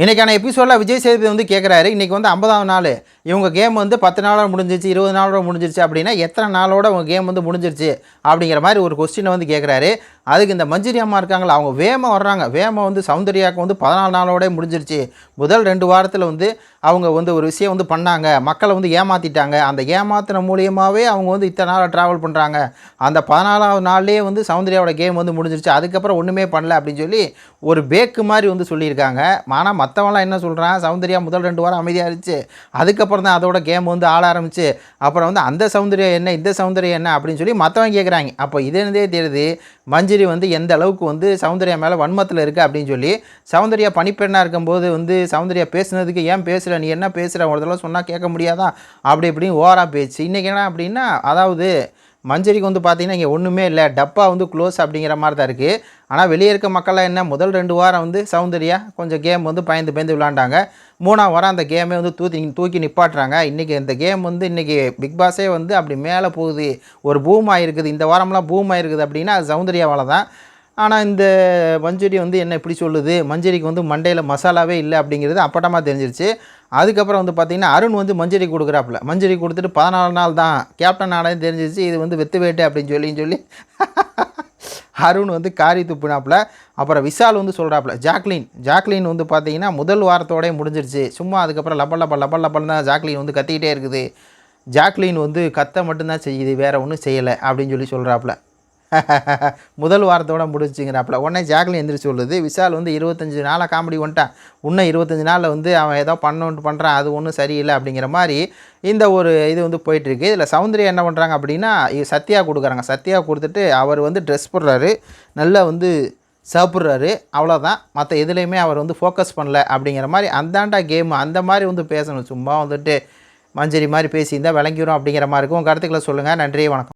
இன்றைக்கான எபிசோடில் விஜய் சேதுபதி வந்து கேட்குறாரு இன்றைக்கி வந்து ஐம்பதாம் நாள். இவங்க கேம் வந்து பத்து நாளோட முடிஞ்சிருச்சு இருபது நாளோட முடிஞ்சிருச்சு அப்படின்னா எத்தனை நாளோட அவங்க கேம் வந்து முடிஞ்சிருச்சு அப்படிங்கிற மாதிரி ஒரு கொஸ்டினை வந்து கேட்குறாரு அதுக்கு இந்த மஞ்சரி அம்மா இருக்காங்களா அவங்க வேகமாக வர்றாங்க. வேமை வந்து சௌந்தர்யாவுக்கு வந்து பதினாலு நாளோட முடிஞ்சிருச்சு. முதல் ரெண்டு வாரத்தில் வந்து அவங்க வந்து ஒரு விஷயம் வந்து பண்ணாங்க. மக்களை வந்து ஏமாற்றிட்டாங்க அந்த ஏமாத்தின மூலியமாகவே அவங்க வந்து இத்தனை நாளாக ட்ராவல் பண்ணுறாங்க அந்த பதினாலாவது நாள்லேயே வந்து சௌந்தர்யாவோட கேம் வந்து முடிஞ்சிருச்சு. அதுக்கப்புறம் ஒன்றுமே பண்ணல அப்படின்னு சொல்லி ஒரு பேக்கு மாதிரி வந்து சொல்லியிருக்காங்க. ஆனால் மற்றவங்களாம் என்ன சொல்கிறான் சௌந்தர்யா முதல் ரெண்டு வாரம் அமைதியாக இருந்துச்சு. அதுக்கப்புறம் அப்புறம் தான் அதோட கேம் வந்து ஆட ஆரம்பிச்சு அப்புறம் வந்து அந்த சௌந்தர்யம் என்ன இந்த சௌந்தர்யம் என்ன அப்படின்னு சொல்லி மற்றவங்க கேட்குறாங்க அப்போ இதே தெரியுது? மஞ்சரி வந்து எந்த அளவுக்கு வந்து சௌந்தர்யா மேலே வன்மத்தில் இருக்குது அப்படின்னு சொல்லி சௌந்தர்யா பனிப்பெண்ணாக இருக்கும்போது வந்து சௌந்தர்யா பேசுனதுக்கு ஏன் பேசுகிற நீ என்ன பேசுகிற ஒரு தடவை சொன்னால் கேட்க முடியாதா? அப்படி இப்படின்னு ஓரா பேச்சு. இன்றைக்கி என்ன அப்படின்னா அதாவது மஞ்சரிக்கு வந்து பார்த்தீங்கன்னா இங்கே ஒன்றுமே இல்லை. டப்பா வந்து க்ளோஸ் அப்படிங்கிற மாதிரி தான் இருக்குது ஆனால் வெளியே இருக்க மக்கள்லாம் என்ன முதல் ரெண்டு வாரம் வந்து சௌந்தர்யா கொஞ்சம் கேம் வந்து பயந்து பயந்து விளாண்டாங்க மூணாம் வாரம் அந்த கேமே வந்து தூக்கி தூக்கி நிப்பாட்டுறாங்க. இன்றைக்கி இந்த கேம் வந்து இன்றைக்கி பிக் பாஸே வந்து அப்படி மேலே போகுது. ஒரு பூம் ஆகிருக்குது இந்த வாரம்லாம் பூம் ஆகிருக்குது அப்படின்னா அது சௌந்தர்யாவால் தான். ஆனால் இந்த மஞ்சரி வந்து என்ன இப்படி சொல்லுது? மஞ்சரிக்கு வந்து மண்டையில் மசாலாவே இல்லை அப்படிங்கிறது அப்பட்டமாக தெரிஞ்சிருச்சு. அதுக்கப்புறம் வந்து பார்த்திங்கன்னா அருண் வந்து மஞ்சரி கொடுக்குறாப்புல. மஞ்சரி கொடுத்துட்டு பதினாலு நாள் தான். கேப்டன் ஆனது தெரிஞ்சிருச்சு இது வந்து வெத்து வேட்டு அப்படின்னு சொல்லி சொல்லி அருண் வந்து காரி துப்புனாப்புல. அப்புறம் விஷால் வந்து சொல்கிறாப்புல ஜாக்லின் ஜாக்லின் வந்து பார்த்தீங்கன்னா முதல் வாரத்தோடய முடிஞ்சிருச்சு. சும்மா அதுக்கப்புறம் லப்பல் லப்பல் லப்பல் லப்பல் தான் ஜாக்லின் வந்து கத்திக்கிட்டே இருக்குது. ஜாக்லின் வந்து கத்த மட்டும்தான் செய்யுது வேறு ஒன்றும் செய்யலை அப்படின்னு சொல்லி சொல்கிறாப்புல முதல் வாரத்தோட முடிச்சுங்கிறாப்புல உடனே ஜாக்லின் எந்திரிச்சு சொல்லுது விஷால் வந்து இருபத்தஞ்சி நாளாக காமெடி வந்துட்டான். இன்னும் இருபத்தஞ்சி நாளில் வந்து அவன் ஏதோ பண்ணணுன்ட்டு பண்ணுறான் அது ஒன்றும் சரியில்லை. அப்படிங்கிற மாதிரி இந்த ஒரு இது வந்து போயிட்டுருக்கு. இதில் சௌந்தர்யா என்ன பண்ணுறாங்க அப்படின்னா சத்யா கொடுக்குறாங்க. சத்யா கொடுத்துட்டு அவர் வந்து ட்ரெஸ் போடுறாரு. நல்லா வந்து சாப்பிட்றாரு. அவ்வளோதான் மற்ற எதுலேயுமே அவர் வந்து ஃபோக்கஸ் பண்ணல அப்படிங்கிற மாதிரி அந்தாண்டா கேம் அந்த மாதிரி வந்து பேசணும். சும்மா வந்துட்டு மஞ்சரி மாதிரி பேசியிருந்தால் விளங்கிடும் அப்படிங்கிற மாதிரி இருக்கும். உங்கள் கருத்துக்களை சொல்லுங்கள் நன்றி வணக்கம்.